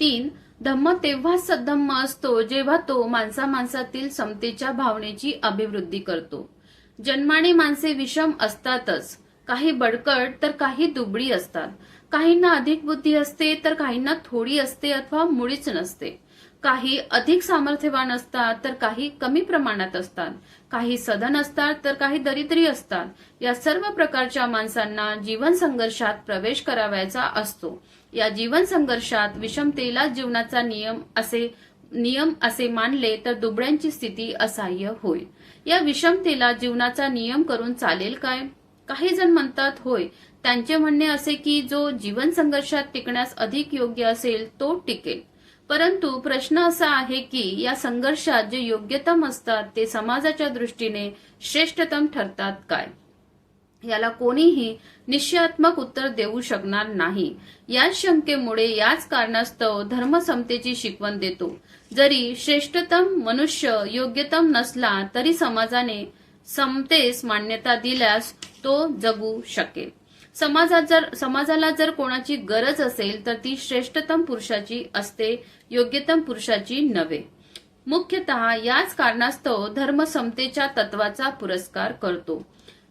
तीन धम्म तेव्हाच सद्धम्म असतो जेव्हा तो माणसा माणसातील समतेच्या भावनेची अभिवृद्धी करतो. जन्माने माणसे विषम असतातच. काही बडकट तर काही दुबळी असतात. काहींना अधिक बुद्धी असते तर काहींना थोडी असते अथवा मुळीच नसते. काही अधिक सामर्थ्यवान असतात तर काही कमी प्रमाणात असतात. काही सधन असतात तर काही दरिद्री असतात. या सर्व प्रकारच्या माणसांना जीवन संघर्षात प्रवेश करावायचा असतो. या जीवन संघर्षात विषमतेला जीवनाचा नियम असे नियम असे मानले तर दुबळ्यांची स्थिती असह्य होईल या विषमतेला जीवनाचा नियम करून चालेल काय? काही जण म्हणतात होय. त्यांचे म्हणणे असे की जो जीवन संघर्षात टिकण्यास अधिक योग्य असेल तो टिकेल. परंतु प्रश्न असा आहे की या संघर्षात जे योग्यतम असतात ते समाजाच्या दृष्टीने श्रेष्ठतम ठरतात काय? याला कोणीही निश्चयात्मक उत्तर देऊ शकणार नाही. याच शंकेमुळे याच कारणास्तव धर्मसमतेची शिकवण देतो. जरी श्रेष्ठतम मनुष्य योग्यतम नसला तरी समाजाने समतेस मान्यता दिल्यास तो जगू शकेल. समाजात जर समाजाला जर कोणाची गरज असेल तर ती श्रेष्ठतम पुरुषाची असते योग्यतम पुरुषाची नव्हे. मुख्यतः याच कारणास्तव धर्म समतेच्या तत्वाचा पुरस्कार करतो.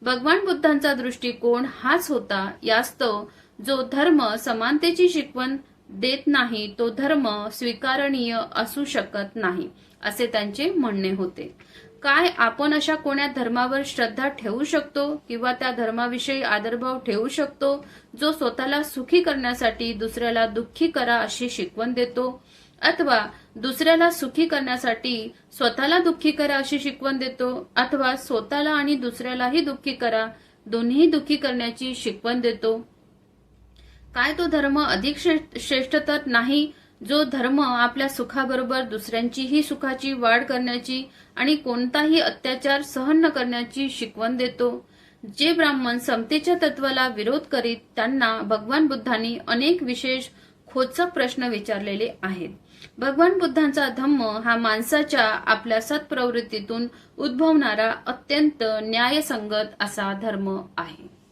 भगवान बुद्धांचा दृष्टिकोन हाच होता यास्तव जो धर्म समानतेची शिकवण देत नाही तो धर्म स्वीकारणीय असू शकत नाही असे त्यांचे म्हणणे होते. काय आपण अशा कोण्या धर्मावर श्रद्धा ठेवू शकतो किंवा त्या धर्माविषयी आदरभाव ठेवू शकतो जो स्वतःला सुखी करण्यासाठी दुसऱ्याला दुःखी करा अशी शिकवण देतो? अथवा दुसऱ्याला सुखी करण्यासाठी स्वतःला दुःखी करा अशी शिकवण देतो? अथवा स्वतःला आणि दुसऱ्यालाही दुःखी करा दोन्ही दुःखी करण्याची शिकवण देतो? काय तो धर्म अधिक श्रेष्ठ श्रेष्ठ तर नाही जो धर्म आपल्या सुखाबरोबर दुसऱ्यांचीही सुखाची वाढ करण्याची आणि कोणताही अत्याचार सहन न करण्याची शिकवण देतो. जे ब्राह्मण समतेच्या तत्वाला विरोध करीत त्यांना भगवान बुद्धांनी अनेक विशेष खोचक प्रश्न विचारलेले आहेत. भगवान बुद्धांचा धम्म हा माणसाच्या आपल्या सत्प्रवृत्तीतून उद्भवणारा अत्यंत न्यायसंगत असा धर्म आहे.